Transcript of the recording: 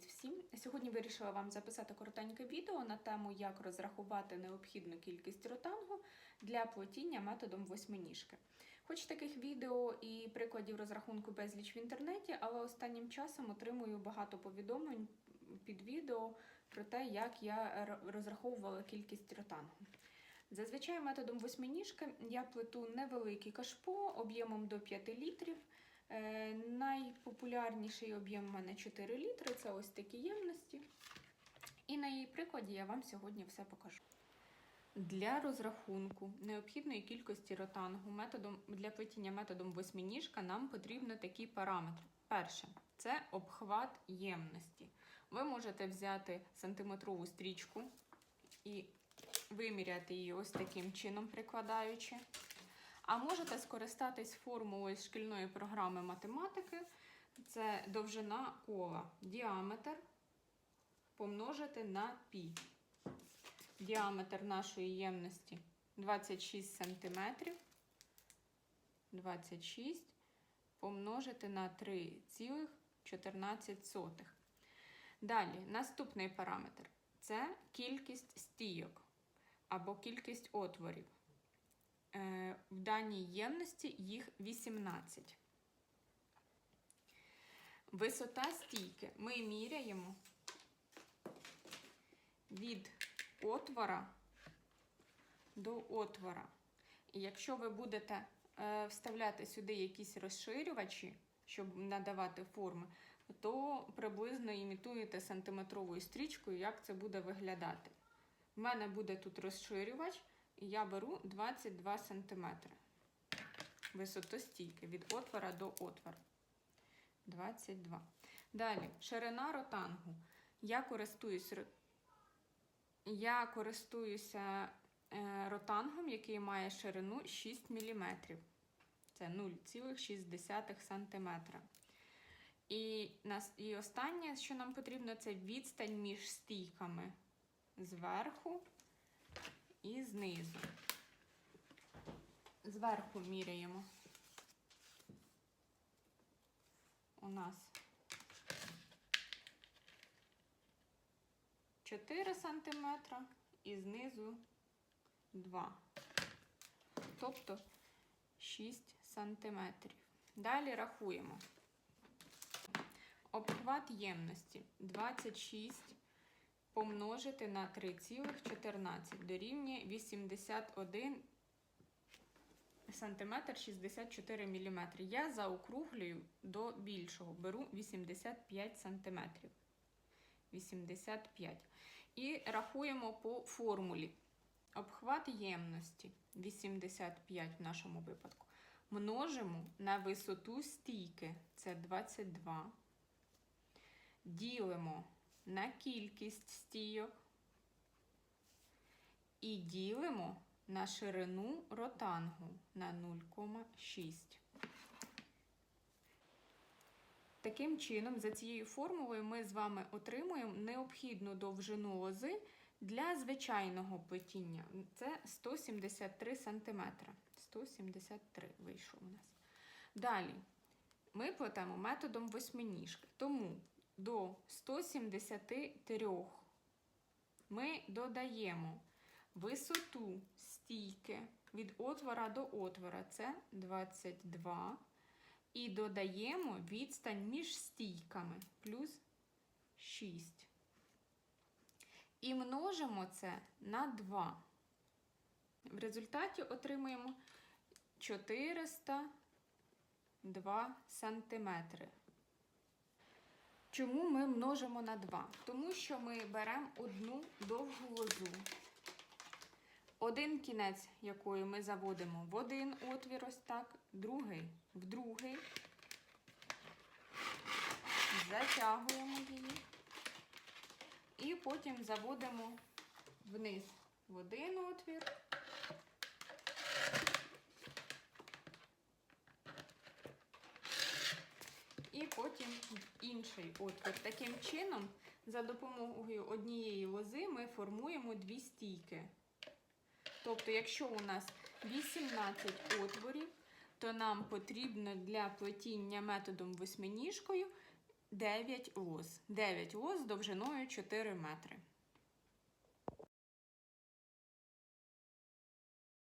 Привіт всім! Сьогодні вирішила вам записати коротеньке відео на тему, як розрахувати необхідну кількість ротангу для плетіння методом восьминіжки. Хоч таких відео і прикладів розрахунку безліч в інтернеті, але останнім часом отримую багато повідомлень під відео про те, як я розраховувала кількість ротангу. Зазвичай методом восьминіжки я плету невеликий кашпо об'ємом до 5 літрів. Е, Найпопулярніший об'єм у мене 4 літри, це ось такі ємності. І на її прикладі я вам сьогодні все покажу. Для розрахунку необхідної кількості ротангу методом, для плетіння методом восьминіжка нам потрібно такі параметри. Перше це обхват ємності. Ви можете взяти сантиметрову стрічку і виміряти її ось таким чином, прикладаючи. А можете скористатись формулою шкільної програми математики. Це довжина кола, діаметр помножити на пі. Діаметр нашої ємності 26 см. 26 помножити на 3,14. Далі, наступний параметр це кількість стійок або кількість отворів. Е, В даній ємності їх 18. Висота стійки ми міряємо від отвора до отвора. І якщо ви будете е, вставляти сюди якісь розширювачі, щоб надавати форми, то приблизно імітуєте сантиметровою стрічкою, як це буде виглядати. У мене буде тут розширювач, я беру 22 см висотостійки від отвора до отвора. 22. Далі, ширина ротангу. Я користуюсь, я користуюся е, ротангом, який має ширину 6 мм. Це 0,6 см. І, нас, і останнє, що нам потрібно, це відстань між стійками зверху і знизу. Зверху міряємо. У нас 4 см і знизу 2. Тобто 6 см. Далі рахуємо. Обхват ємності 26 помножити на 3,14 дорівнює 81 сантиметр 64 мм. Я заокруглюю до більшого, беру 85 сантиметрів. 85. І рахуємо по формулі. Обхват ємності 85 в нашому випадку. Множимо на висоту стійки, це 22. Ділимо на кількість стійок і ділимо на ширину ротангу на 0,6. Таким чином, за цією формулою ми з вами отримуємо необхідну довжину лози для звичайного плетіння. Це 173 см. 173 вийшов у нас. Далі ми плетемо методом восьминіжки. Тому до 173 ми додаємо висоту стійки від отвора до отвора це 22. І додаємо відстань між стійками плюс 6. І множимо це на 2. В результаті отримуємо 402 сантиметри. Чому ми множимо на 2? Тому що ми беремо одну довгу лозу, один кінець якої ми заводимо в один отвір, ось так, другий в другий, затягуємо її і потім заводимо вниз в один отвір. І потім інший отвір. Таким чином, за допомогою однієї лози ми формуємо дві стійки. Тобто, якщо у нас 18 отворів, то нам потрібно для плетіння методом восьминіжкою 9 лоз. 9 лоз з довжиною 4 метри.